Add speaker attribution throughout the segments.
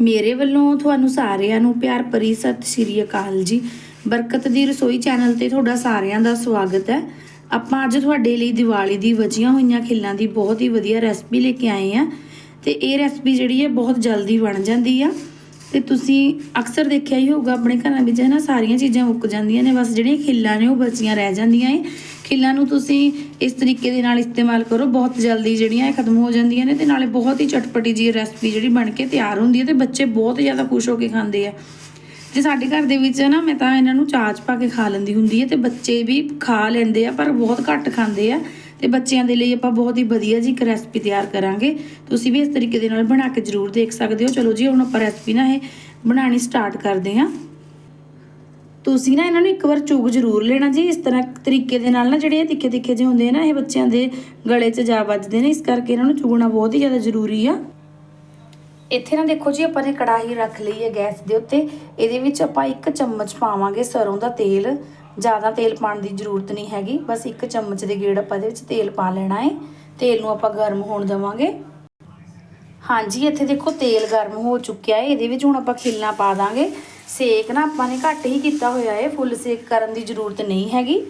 Speaker 1: ਮੇਰੇ ਵੱਲੋਂ ਤੁਹਾਨੂੰ ਸਾਰਿਆਂ ਨੂੰ ਪਿਆਰ ਭਰੀ ਸਤਿ ਸ਼੍ਰੀ ਅਕਾਲ ਜੀ। ਬਰਕਤ ਦੀ ਰਸੋਈ ਚੈਨਲ ਤੇ ਤੁਹਾਡਾ ਸਾਰਿਆਂ ਦਾ ਸਵਾਗਤ ਹੈ। ਆਪਾਂ ਅੱਜ ਤੁਹਾਡੇ ਲਈ ਦੀਵਾਲੀ ਦੀ ਵਜੀਆਂ ਹੋਈਆਂ ਖਿੱਲਾਂ ਦੀ ਬਹੁਤ ਹੀ ਵਧੀਆ ਰੈਸਪੀ ਲੈ ਕੇ ਆਏ ਆ ਤੇ ਇਹ ਰੈਸਪੀ ਜਿਹੜੀ ਹੈ ਬਹੁਤ ਜਲਦੀ ਬਣ ਜਾਂਦੀ ਆ। ਤੇ ਤੁਸੀਂ ਅਕਸਰ ਦੇਖਿਆ ਹੀ ਹੋਊਗਾ, ਆਪਣੇ ਘਰਾਂ ਵਿੱਚ ਹੈ ਨਾ, ਸਾਰੀਆਂ ਚੀਜ਼ਾਂ ਮੁੱਕ ਜਾਂਦੀਆਂ ਨੇ, ਬਸ ਜਿਹੜੀਆਂ ਖਿੱਲਾਂ ਨੇ ਉਹ ਬਚੀਆਂ ਰਹਿ ਜਾਂਦੀਆਂ ਏ। ਖਿੱਲਾਂ ਨੂੰ ਤੁਸੀਂ ਇਸ ਤਰੀਕੇ ਦੇ ਨਾਲ ਇਸਤੇਮਾਲ ਕਰੋ, ਬਹੁਤ ਜਲਦੀ ਜਿਹੜੀਆਂ ਇਹ ਖਤਮ ਹੋ ਜਾਂਦੀਆਂ ਨੇ ਤੇ ਨਾਲੇ ਬਹੁਤ ਹੀ ਚਟਪਟੀ ਜੀ ਰੈਸਪੀ ਜਿਹੜੀ ਬਣ ਕੇ ਤਿਆਰ ਹੁੰਦੀ ਹੈ ਤੇ ਬੱਚੇ ਬਹੁਤ ਜ਼ਿਆਦਾ ਖੁਸ਼ ਹੋ ਕੇ ਖਾਂਦੇ ਆ। ਤੇ ਸਾਡੇ ਘਰ ਦੇ ਵਿੱਚ ਨਾ, ਮੈਂ ਤਾਂ ਇਹਨਾਂ ਨੂੰ ਚਾਚ ਪਾ ਕੇ ਖਾ ਲੈਂਦੀ ਹੁੰਦੀ ਹੈ ਤੇ ਬੱਚੇ ਵੀ ਖਾ ਲੈਂਦੇ ਆ, ਪਰ ਬਹੁਤ ਘੱਟ ਖਾਂਦੇ ਆ। ਤੇ ਬੱਚਿਆਂ ਦੇ ਲਈ ਆਪਾਂ ਬਹੁਤ ਹੀ ਵਧੀਆ ਜੀ ਇੱਕ ਰੈਸਪੀ ਤਿਆਰ ਕਰਾਂਗੇ। ਤੁਸੀਂ ਵੀ ਇਸ ਤਰੀਕੇ ਦੇ ਨਾਲ ਬਣਾ ਕੇ ਜ਼ਰੂਰ ਦੇਖ ਸਕਦੇ ਹੋ। ਚਲੋ ਜੀ, ਹੁਣ ਆਪਾਂ ਰੈਸਪੀ ਨਾ ਇਹ ਬਣਾਉਣੀ ਸਟਾਰਟ ਕਰਦੇ ਹਾਂ। ਤੁਸੀਂ ਨਾ ਇਹਨਾਂ ਨੂੰ ਇੱਕ ਵਾਰ ਚੁਗ ਜ਼ਰੂਰ ਲੈਣਾ ਜੀ। ਇਸ ਤਰ੍ਹਾਂ ਤਰੀਕੇ ਦੇ ਨਾਲ ਨਾ ਜਿਹੜੇ ਇਹ ਤਿੱਖੇ ਤਿੱਖੇ ਜਿਹੇ ਹੁੰਦੇ ਆ ਨਾ, ਇਹ ਬੱਚਿਆਂ ਦੇ ਗਲੇ 'ਚ ਜਾ ਵੱਜਦੇ ਨੇ। ਇਸ ਕਰਕੇ ਇਹਨਾਂ ਨੂੰ ਚੁਗਣਾ ਬਹੁਤ ਹੀ ਜ਼ਿਆਦਾ ਜ਼ਰੂਰੀ ਆ। ਇੱਥੇ ਨਾ ਦੇਖੋ ਜੀ, ਆਪਾਂ ਨੇ ਕੜਾਹੀ ਰੱਖ ਲਈ ਹੈ ਗੈਸ ਦੇ ਉੱਤੇ। ਇਹਦੇ ਵਿੱਚ ਆਪਾਂ ਇੱਕ ਚਮਚ ਪਾਵਾਂਗੇ ਸਰੋਂ ਦਾ ਤੇਲ। ਜ਼ਿਆਦਾ ਤੇਲ ਪਾਉਣ ਦੀ ਜ਼ਰੂਰਤ ਨਹੀਂ ਹੈਗੀ। ਬਸ ਇੱਕ ਚਮਚ ਦੇ ਗੇੜ ਆਪਾਂ ਇਹਦੇ ਵਿੱਚ ਤੇਲ ਪਾ ਲੈਣਾ ਹੈ ਤੇਲ ਨੂੰ ਆਪਾਂ ਗਰਮ ਹੋਣ ਦੇਵਾਂਗੇ। ਹਾਂਜੀ, ਇੱਥੇ ਦੇਖੋ ਤੇਲ ਗਰਮ ਹੋ ਚੁੱਕਿਆ ਹੈ ਇਹਦੇ ਵਿੱਚ ਹੁਣ ਆਪਾਂ ਖਿੱਲਾਂ ਪਾ ਦਾਂਗੇ। ਸੇਕ ਨਾ ਆਪਾਂ ਨੇ ਘੱਟ ਹੀ ਕੀਤਾ ਹੋਇਆ ਹੈ ਫੁੱਲ ਸੇਕ ਕਰਨ ਦੀ ਜ਼ਰੂਰਤ ਨਹੀਂ ਹੈਗੀ।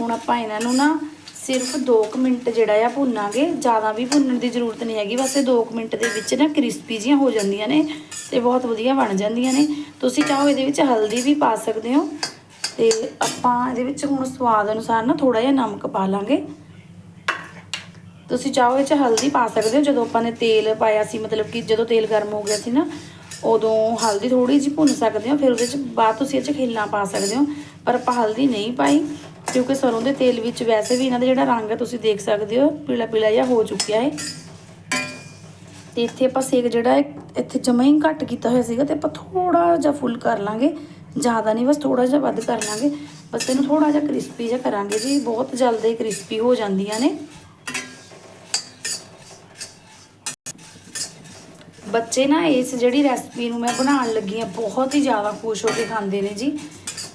Speaker 1: ਹੁਣ ਆਪਾਂ ਇਹਨਾਂ ਨੂੰ ਨਾ ਸਿਰਫ 2 ਮਿੰਟ ਜਿਹੜਾ ਆ ਭੁੰਨਾਂਗੇ। ਜ਼ਿਆਦਾ ਵੀ ਭੁੰਨਣ ਦੀ ਜ਼ਰੂਰਤ ਨਹੀਂ ਹੈਗੀ। ਬਸ ਇਹ 2 ਮਿੰਟ ਦੇ ਵਿੱਚ ਨਾ ਕ੍ਰਿਸਪੀ ਜੀਆਂ ਹੋ ਜਾਂਦੀਆਂ ਨੇ। ਤੇ ਬਹੁਤ ਵਧੀਆ ਬਣ ਜਾਂਦੀਆਂ ਨੇ। ਤੁਸੀਂ ਚਾਹੋ ਇਹਦੇ ਵਿੱਚ ਹਲਦੀ ਵੀ ਪਾ ਸਕਦੇ ਹੋ। ਤੇ ਆਪਾਂ ਇਹਦੇ ਵਿੱਚ ਹੁਣ ਸਵਾਦ ਅਨੁਸਾਰ ਨਾ ਥੋੜਾ ਜਿਹਾ ਨਮਕ ਪਾ ਲਾਂਗੇ। ਤੁਸੀਂ ਚਾਹੋ ਇਹ ਚ ਹਲਦੀ ਪਾ ਸਕਦੇ ਹੋ। ਜਦੋਂ ਆਪਾਂ ਨੇ ਤੇਲ ਪਾਇਆ ਸੀ, ਮਤਲਬ ਕਿ ਜਦੋਂ ਤੇਲ ਗਰਮ ਹੋ ਗਿਆ ਸੀ ਨਾ, ਉਦੋਂ ਹਲਦੀ ਥੋੜੀ ਜਿਹੀ ਭੁੰਨ ਸਕਦੇ ਹੋ। ਫਿਰ ਉਹਦੇ ਚ ਬਾਅਦ ਤੁਸੀਂ ਇਹ ਚ ਖਿੱਲਾਂ ਪਾ ਸਕਦੇ ਹੋ। ਪਰ ਆਪਾਂ ਹਲਦੀ ਨਹੀਂ ਪਾਈ, ਕਿਉਂਕਿ ਸਰੋਂ ਦੇ ਤੇਲ ਵਿੱਚ ਵੈਸੇ ਵੀ ਇਹਨਾਂ ਦਾ ਜਿਹੜਾ ਰੰਗ ਹੈ, ਤੁਸੀਂ ਦੇਖ ਸਕਦੇ ਹੋ ਪੀਲਾ ਪੀਲਾ ਜਿਹਾ ਹੋ ਚੁੱਕਿਆ ਹੈ। ਤੇ ਇੱਥੇ ਆਪਾਂ ਸੇਕ ਜਿਹੜਾ ਇੱਥੇ ਜਮਾ ਹੀ ਘੱਟ ਕੀਤਾ ਹੋਇਆ ਸੀਗਾ ਤੇ ਆਪਾਂ ਥੋੜਾ ਜਿਹਾ ਫੁੱਲ ਕਰ ਲਾਂਗੇ। ਜ਼ਿਆਦਾ ਨਹੀਂ, ਬਸ ਥੋੜਾ ਜਿਹਾ ਵੱਧ ਕਰ ਲਾਂਗੇ। ਬਸ ਇਹਨੂੰ ਥੋੜਾ ਜਿਹਾ ਕ੍ਰਿਸਪੀ ਜਿਹਾ ਕਰਾਂਗੇ ਜੀ, ਬਹੁਤ ਜਲਦੀ ਕ੍ਰਿਸਪੀ ਹੋ ਜਾਂਦੀਆਂ ਨੇ। ਬੱਚੇ ਨਾ ਇਸ ਜਿਹੜੀ ਰੈਸਪੀ ਨੂੰ ਮੈਂ ਬਣਾਉਣ ਲੱਗੀ ਆ ਬਹੁਤ ਹੀ ਜ਼ਿਆਦਾ ਖੁਸ਼ ਹੋ ਕੇ ਖਾਂਦੇ ਨੇ ਜੀ।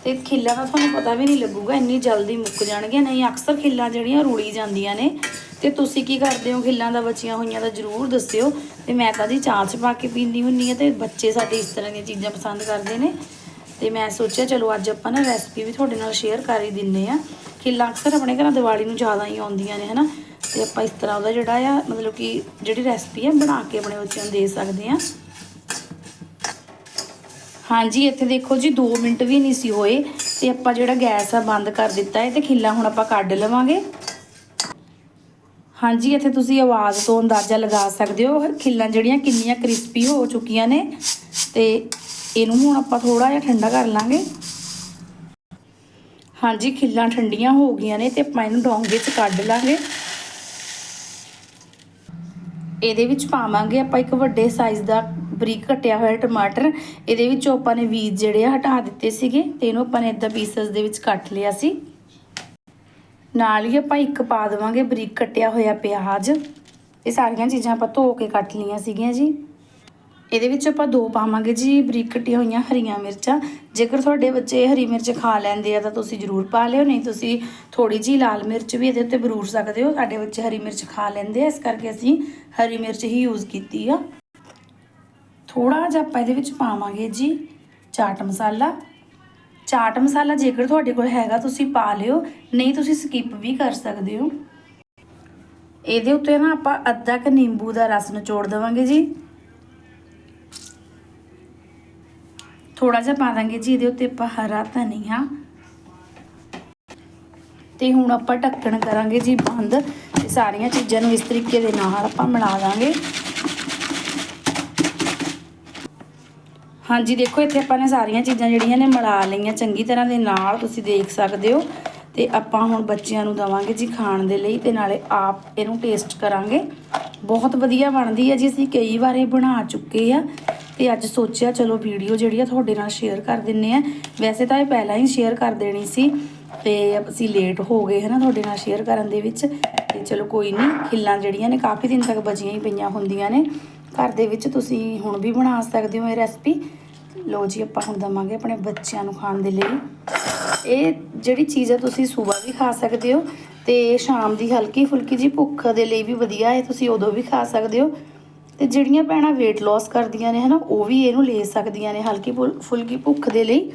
Speaker 1: ਤੇ ਖਿੱਲਾਂ ਦਾ ਤੁਹਾਨੂੰ ਪਤਾ ਵੀ ਨਹੀਂ ਲੱਗੂਗਾ, ਇੰਨੀ ਜਲਦੀ ਮੁੱਕ ਜਾਣਗੀਆਂ। ਨਹੀਂ, ਅਕਸਰ ਖਿੱਲਾਂ ਜਿਹੜੀਆਂ ਰੁੜੀ ਜਾਂਦੀਆਂ ਨੇ। ਤੇ ਤੁਸੀਂ ਕੀ ਕਰਦੇ ਹੋ? ਖਿੱਲਾਂ ਦਾ ਬਚੀਆਂ ਹੋਈਆਂ ਦਾ ਜਰੂਰ ਦੱਸਿਓ। ਤੇ ਮੈਂ ਤਾਂ ਜੀ ਚਾਹ ਚ ਪਾ ਕੇ ਪੀਂਦੀ ਹੁੰਨੀ ਆ ਤੇ ਬੱਚੇ ਸਾਡੇ ਇਸ ਤਰ੍ਹਾਂ ਦੀਆਂ ਚੀਜ਼ਾਂ ਪਸੰਦ ਕਰਦੇ ਨੇ। ਤੇ ਮੈਂ ਸੋਚਿਆ, ਚਲੋ ਅੱਜ ਆਪਾਂ ਨਾ ਰੈਸਪੀ ਵੀ ਤੁਹਾਡੇ ਨਾਲ ਸ਼ੇਅਰ ਕਰ ਹੀ ਦਿੰਨੇ ਆ। ਖਿੱਲਾਂ ਅਕਸਰ ਆਪਣੇ ਘਰਾਂ ਦੀਵਾਲੀ ਨੂੰ ਜ਼ਿਆਦਾ ਹੀ ਆਉਂਦੀਆਂ ਨੇ, ਹਨਾ? ਤੇ ਆਪਾਂ ਇਸ ਤਰ੍ਹਾਂ ਉਹਦਾ ਜਿਹੜਾ ਆ, ਮਤਲਬ ਕਿ ਜਿਹੜੀ ਰੈਸਪੀ ਆ, ਬਣਾ ਕੇ ਆਪਣੇ ਬੱਚਿਆਂ ਨੂੰ ਦੇ ਸਕਦੇ ਆ। ਹਾਂਜੀ, ਇੱਥੇ ਦੇਖੋ ਜੀ 2 ਮਿੰਟ ਵੀ ਨਹੀਂ ਸੀ ਹੋਏ ਤੇ ਆਪਾਂ ਜਿਹੜਾ ਗੈਸ ਆ ਬੰਦ ਕਰ ਦਿੱਤਾ ਹੈ ਤੇ ਖਿੱਲਾ ਹੁਣ ਆਪਾਂ ਕੱਢ ਲਵਾਂਗੇ। ਹਾਂਜੀ, ਇੱਥੇ ਤੁਸੀਂ ਆਵਾਜ਼ ਤੋਂ ਅੰਦਾਜ਼ਾ ਲਗਾ ਸਕਦੇ ਹੋ। ਖਿੱਲਾਂ ਜਿਹੜੀਆਂ ਕਿੰਨੀਆਂ ਕ੍ਰਿਸਪੀ ਹੋ ਚੁੱਕੀਆਂ ਨੇ ਤੇ ਇਹਨੂੰ ਹੁਣ ਆਪਾਂ ਥੋੜਾ ਜਿਹਾ ਠੰਡਾ ਕਰ ਲਾਂਗੇ। ਹਾਂਜੀ, ਖਿੱਲਾਂ ਠੰਡੀਆਂ ਹੋ ਗਈਆਂ ਨੇ ਤੇ ਆਪਾਂ ਇਹਨੂੰ ਡੋਂਗੇ 'ਚ ਕੱਢ ਲਾਂਗੇ। ਇਹਦੇ ਵਿੱਚ ਪਾਵਾਂਗੇ ਆਪਾਂ ਇੱਕ ਵੱਡੇ ਸਾਈਜ਼ ਦਾ ਬਰੀਕ ਕੱਟਿਆ ਹੋਇਆ ਟਮਾਟਰ, ਇਹਦੇ ਵਿੱਚੋਂ ਆਪਾਂ ਨੇ ਬੀਜ ਜਿਹੜੇ ਆ ਹਟਾ ਦਿੱਤੇ ਸੀਗੇ ਤੇ ਇਹਨੂੰ ਆਪਾਂ ਨੇ ਇਦਾਂ ਪੀਸਸ ਦੇ ਵਿੱਚ ਕੱਟ ਲਿਆ ਸੀ। ਨਾਲ ਹੀ ਆਪਾਂ ਇੱਕ ਪਾ ਦੇਵਾਂਗੇ ਬਰੀਕ ਕੱਟਿਆ ਹੋਇਆ ਪਿਆਜ਼। ਇਹ ਸਾਰੀਆਂ ਚੀਜ਼ਾਂ ਆਪਾਂ ਧੋ ਕੇ ਕੱਟ ਲਈਆਂ ਸੀਗੀਆਂ ਜੀ। ਇਹਦੇ ਵਿੱਚ ਆਪਾਂ ਦੋ ਪਾਵਾਂਗੇ ਜੀ ਬਰੀਕ ਕੱਟੀਆਂ ਹੋਈਆਂ ਹਰੀਆਂ ਮਿਰਚਾਂ। ਜੇਕਰ ਤੁਹਾਡੇ ਬੱਚੇ ਹਰੀ ਮਿਰਚ ਖਾ ਲੈਂਦੇ ਆ ਤਾਂ ਤੁਸੀਂ ਜ਼ਰੂਰ ਪਾ ਲਿਓ, ਨਹੀਂ ਤੁਸੀਂ ਥੋੜੀ ਜੀ ਲਾਲ ਮਿਰਚ ਵੀ ਇਹਦੇ ਉੱਤੇ ਬਰੂਰ ਸਕਦੇ ਹੋ। ਸਾਡੇ ਬੱਚੇ ਹਰੀ ਮਿਰਚ ਖਾ ਲੈਂਦੇ ਆ, ਇਸ ਕਰਕੇ ਅਸੀਂ ਹਰੀ ਮਿਰਚ ਹੀ ਯੂਜ਼ ਕੀਤੀ ਆ। ਥੋੜਾ ਜਿਹਾ ਆਪਾਂ ਇਹਦੇ ਵਿੱਚ ਪਾਵਾਂਗੇ ਜੀ ਚਾਟ ਮਸਾਲਾ। ਚਾਟ ਮਸਾਲਾ ਜੇਕਰ ਤੁਹਾਡੇ ਕੋਲ ਹੈਗਾ ਤੁਸੀਂ ਪਾ ਲਿਓ, ਨਹੀਂ ਤੁਸੀਂ ਸਕਿਪ ਵੀ ਕਰ ਸਕਦੇ ਹੋ। ਇਹਦੇ ਉੱਤੇ ਨਾ ਆਪਾਂ ਅੱਧਾ ਕ ਨਿੰਬੂ ਦਾ ਰਸ ਨਿਚੋੜ ਦੇਵਾਂਗੇ ਜੀ। ਥੋੜਾ ਜਿਹਾ ਪਾ ਦਾਂਗੇ ਜੀ, ਇਹਦੇ ਉੱਤੇ ਆਪਾਂ ਹਰਾ ਧਨੀਆ। ਤੇ ਹੁਣ ਆਪਾਂ ਢੱਕਣ ਕਰਾਂਗੇ ਜੀ ਬੰਦ। ਤੇ ਸਾਰੀਆਂ ਚੀਜ਼ਾਂ ਨੂੰ ਇਸ ਤਰੀਕੇ ਦੇ ਨਾਲ ਆਪਾਂ ਮਿਲਾ ਦਾਂਗੇ। ਹਾਂਜੀ, ਦੇਖੋ, ਇੱਥੇ ਆਪਾਂ ਨੇ ਸਾਰੀਆਂ ਚੀਜ਼ਾਂ ਜਿਹੜੀਆਂ ਨੇ ਮਿਲਾ ਲਈਆਂ ਚੰਗੀ ਤਰ੍ਹਾਂ ਦੇ ਨਾਲ ਤੁਸੀਂ ਦੇਖ ਸਕਦੇ ਹੋ। ਤੇ ਆਪਾਂ ਹੁਣ ਬੱਚਿਆਂ ਨੂੰ ਦਵਾਂਗੇ ਜੀ ਖਾਣ ਦੇ ਲਈ ਤੇ ਨਾਲੇ ਆਪ ਇਹਨੂੰ ਟੇਸਟ ਕਰਾਂਗੇ। ਬਹੁਤ ਵਧੀਆ ਬਣਦੀ ਹੈ ਜੀ, ਅਸੀਂ ਕਈ ਵਾਰ ਬਣਾ ਚੁੱਕੇ ਆ। ਤੇ ਅੱਜ ਸੋਚਿਆ, ਚਲੋ, ਵੀਡੀਓ ਜਿਹੜੀ ਆ ਤੁਹਾਡੇ ਨਾਲ ਸ਼ੇਅਰ ਕਰ ਦਿੰਨੇ ਆ। ਵੈਸੇ ਤਾਂ ਇਹ ਪਹਿਲਾਂ ਹੀ ਸ਼ੇਅਰ ਕਰ ਦੇਣੀ ਸੀ ਤੇ ਅਸੀਂ ਲੇਟ ਹੋ ਗਏ ਹਨਾ ਤੁਹਾਡੇ ਨਾਲ ਸ਼ੇਅਰ ਕਰਨ ਦੇ ਵਿੱਚ। ਤੇ ਚਲੋ, ਕੋਈ ਨਹੀਂ, ਖਿੱਲਾਂ ਜਿਹੜੀਆਂ ਨੇ ਕਾਫੀ ਦਿਨ ਤੱਕ ਬਚੀਆਂ ਹੀ ਪਈਆਂ ਹੁੰਦੀਆਂ ਨੇ। ਘਰ ਦੇ ਵਿੱਚ ਤੁਸੀਂ ਹੁਣ ਵੀ ਬਣਾ ਸਕਦੇ ਹੋ ਇਹ ਰੈਸਪੀ ਲੋ ਜੀ, ਆਪਾਂ ਹੁਣ ਦਵਾਂਗੇ ਆਪਣੇ ਬੱਚਿਆਂ ਨੂੰ ਖਾਣ ਦੇ ਲਈ। ਇਹ ਜਿਹੜੀ ਚੀਜ਼ ਹੈ ਤੁਸੀਂ ਸਵੇਰ ਵੀ ਖਾ ਸਕਦੇ ਹੋ ਤੇ ਸ਼ਾਮ ਦੀ ਹਲਕੀ ਫੁਲਕੀ ਜੀ ਭੁੱਖ ਦੇ ਲਈ ਵੀ ਵਧੀਆ ਹੈ, ਤੁਸੀਂ ਉਦੋਂ ਵੀ ਖਾ ਸਕਦੇ ਹੋ। ਤੇ ਜਿਹੜੀਆਂ ਭੈਣਾਂ weight loss ਕਰਦੀਆਂ ਨੇ, ਹਨਾ, ਉਹ ਵੀ ਇਹਨੂੰ ਲੈ ਸਕਦੀਆਂ ਨੇ ਹਲਕੀ ਫੁਲ- ਫੁਲਕੀ ਭੁੱਖ ਦੇ ਲਈ।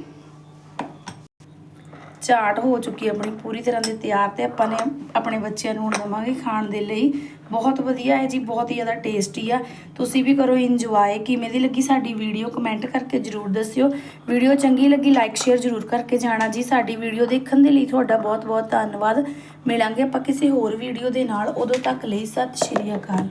Speaker 1: ਚਾਟ ਹੋ ਚੁੱਕੀ ਆਪਣੀ ਪੂਰੀ ਤਰ੍ਹਾਂ ਦੇ ਤਿਆਰ ਤੇ ਆਪਾਂ ਨੇ ਆਪਣੇ ਬੱਚਿਆਂ ਨੂੰ ਹੁਣ ਖਾਣ ਦੇ ਲਈ। ਬਹੁਤ ਵਧੀਆ ਹੈ ਜੀ, ਬਹੁਤ ਹੀ ਜ਼ਿਆਦਾ ਟੇਸਟੀ ਆ। ਤੁਸੀਂ ਵੀ ਕਰੋ ਇੰਜੋਏ ਕਿਵੇਂ ਦੀ ਲੱਗੀ ਸਾਡੀ ਵੀਡੀਓ ਕਮੈਂਟ ਕਰਕੇ ਜਰੂਰ ਦੱਸਿਓ। ਵੀਡੀਓ ਚੰਗੀ ਲੱਗੀ ਲਾਈਕ ਸ਼ੇਅਰ ਜਰੂਰ ਕਰਕੇ ਜਾਣਾ ਜੀ। ਸਾਡੀ ਵੀਡੀਓ ਦੇਖਣ ਦੇ ਲਈ ਤੁਹਾਡਾ ਬਹੁਤ ਬਹੁਤ ਧੰਨਵਾਦ। ਮਿਲਾਂਗੇ ਆਪਾਂ ਕਿਸੇ ਹੋਰ ਵੀਡੀਓ ਦੇ ਨਾਲ। ਉਦੋਂ ਤੱਕ ਲਈ ਸਤਿ ਸ਼੍ਰੀ ਅਕਾਲ।